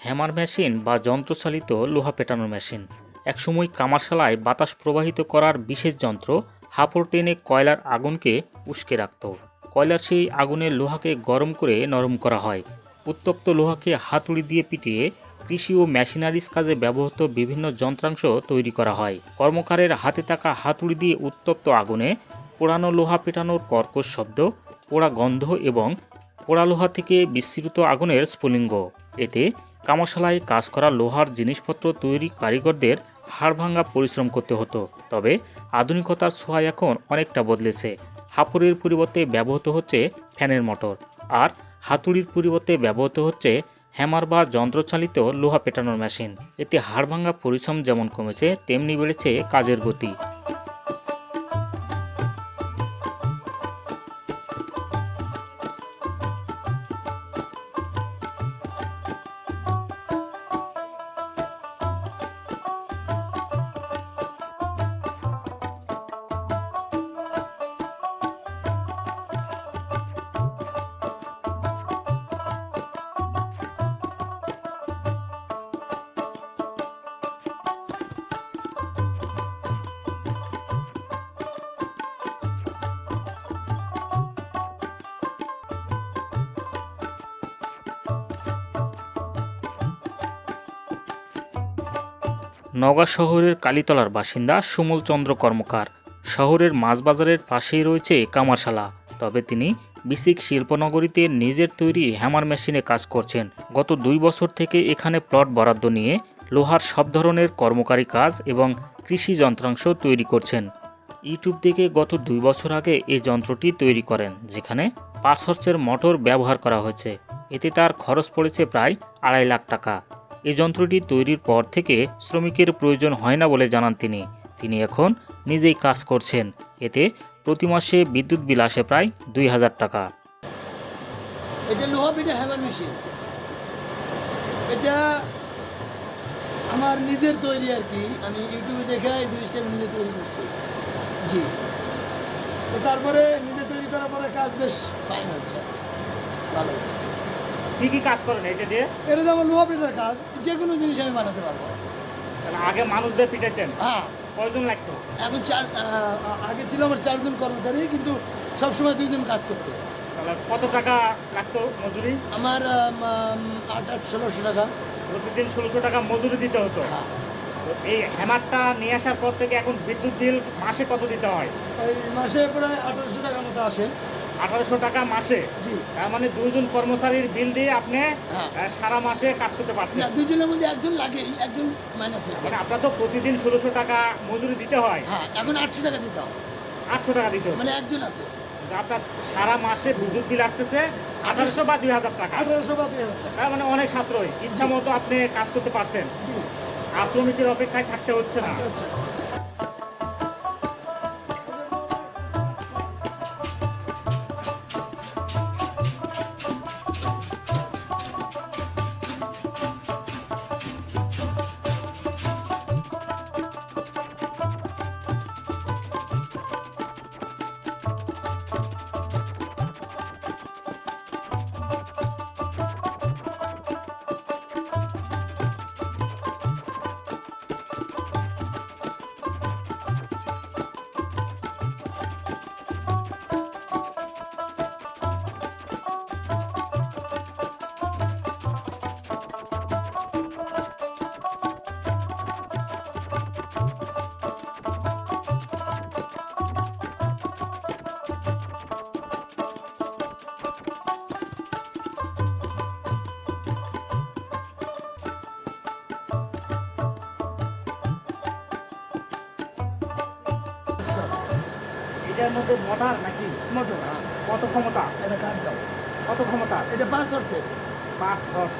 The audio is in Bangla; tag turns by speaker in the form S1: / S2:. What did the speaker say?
S1: হ্যামার মেশিন বা যন্ত্রচালিত লোহা পেটানোর মেশিন। একসময় কামারশালায় বাতাস প্রবাহিত করার বিশেষ যন্ত্র হাঁপড় টেনে কয়লার আগুনকে উস্কে রাখত। কয়লার সেই আগুনের লোহাকে গরম করে নরম করা হয়। উত্তপ্ত লোহাকে হাতুড়ি দিয়ে পিটিয়ে কৃষি ও মেশিনারিজ কাজে ব্যবহৃত বিভিন্ন যন্ত্রাংশ তৈরি করা হয়। কর্মকারের হাতে থাকা হাতুড়ি দিয়ে উত্তপ্ত আগুনে পোড়ানো লোহা পেটানোর কর্কশ শব্দ, পোড়া গন্ধ এবং পোড়া লোহা থেকে বিস্তৃত আগুনের স্ফুলিঙ্গ। এতে কামারশালায় কাজ করা লোহার জিনিসপত্র তৈরি কারিগরদের হাড়ভাঙ্গা পরিশ্রম করতে হতো। তবে আধুনিকতার ছোঁয়া এখন অনেকটা বদলেছে। হাঁপুরের পরিবর্তে ব্যবহৃত হচ্ছে ফ্যানের মোটর। আর হাতুড়ির পরিবর্তে ব্যবহৃত হচ্ছে হ্যামার বা যন্ত্রচালিত লোহা পেটানোর মেশিন। এতে হাড়ভাঙ্গা পরিশ্রম যেমন কমেছে, তেমনি বেড়েছে কাজের গতি। নওগাঁ শহরের কালীতলার বাসিন্দা সুমল চন্দ্র কর্মকার। শহরের মাছবাজারের পাশেই রয়েছে কামারশালা। তবে তিনি বিসিক শিল্পনগরীতে নিজের তৈরি হ্যামার মেশিনে কাজ করছেন। গত দুই বছর থেকে এখানে প্লট বরাদ্দ নিয়ে লোহার সব ধরনের কর্মকারী কাজ এবং কৃষি যন্ত্রাংশ তৈরি করছেন। ইউটিউব থেকে গত দুই বছর আগে এই যন্ত্রটি তৈরি করেন, যেখানে পাঁচ হর্সের মোটর ব্যবহার করা হয়েছে। এতে তার খরচ পড়েছে প্রায় আড়াই লাখ টাকা। এই যন্ত্রটি তৈরির পর থেকে শ্রমিকের প্রয়োজন হয় না বলে জানান তিনি। তিনি এখন নিজেই কাজ করছেন। এতে প্রতি মাসে বিদ্যুৎ বিল আসে প্রায় দুই হাজার টাকা।
S2: এটা লোহা পিঠা হ্যামার মেশিন। এটা আমার নিজের তৈরি আর কি। আমি ইউটিউবে দেখে এই জিনিসটা নিজে তৈরি করছি। জি। তারপরে নিজে তৈরি করার পরে কাজ বেশ ফাইন হচ্ছে। ভালো হচ্ছে।
S1: কি কি কাজ করেন এটা দিয়ে?
S2: এটা যেমন লোহা পিঠার কাজ। যে কোনো জিনিস আমি বানাতে পারব।
S1: আগে মানুষদের পিটাইতেন
S2: হ্যাঁ।
S1: কয়জন লাগতো?
S2: এখন চার আগে ছিল আমার চারজন কর্মচারী কিন্তু সবসময় দুইজন কাজ করতো।
S1: তাহলে কত টাকা লাগতো মজুরি?
S2: আমার আম, আম, আট আট ষোলোশো টাকা।
S1: প্রতিদিন ষোলোশো টাকা মজুরি দিতে হতো।
S2: হ্যাঁ।
S1: এই হ্যামারটা নিয়ে আসার পর থেকে এখন বিদ্যুৎ বিল মাসে কত দিতে হয়?
S2: মাসে প্রায় আঠারোশো টাকার মতো আসে।
S1: আঠারোশো টাকা মাসে। তার মানে দুজন কর্মচারীর বিল দিয়ে আপনি
S2: হ্যাঁ।
S1: সারা মাসে কাজ করতে পারছেন।
S2: দুজনের মধ্যে একজন লাগে একজন মাইনাস
S1: মানে আপনার তো প্রতিদিন ষোলোশো টাকা মজুরি দিতে হয়।
S2: হ্যাঁ এখন আটশো টাকা দিতে হবে।
S1: আটশো টাকা দিতে হয়
S2: মানে একজন আছে।
S1: আপনার সারা মাসে বিদ্যুৎ বিল আসতেছে আঠারোশো বা দুই হাজার টাকা।
S2: আঠারোশো বা দুই হাজার টাকা।
S1: মানে অনেক সাশ্রয়। ইচ্ছা মতো আপনি কাজ করতে পারছেন। আর শ্রমিকের অপেক্ষায় থাকতে হচ্ছে না। এটার মধ্যে মোটর নাকি?
S2: মোটর হ্যাঁ।
S1: কত ক্ষমতা?
S2: এটা কাট দাও?
S1: কত ক্ষমতা?
S2: এটা পাঁচ ধরছে।
S1: পাঁচ দশ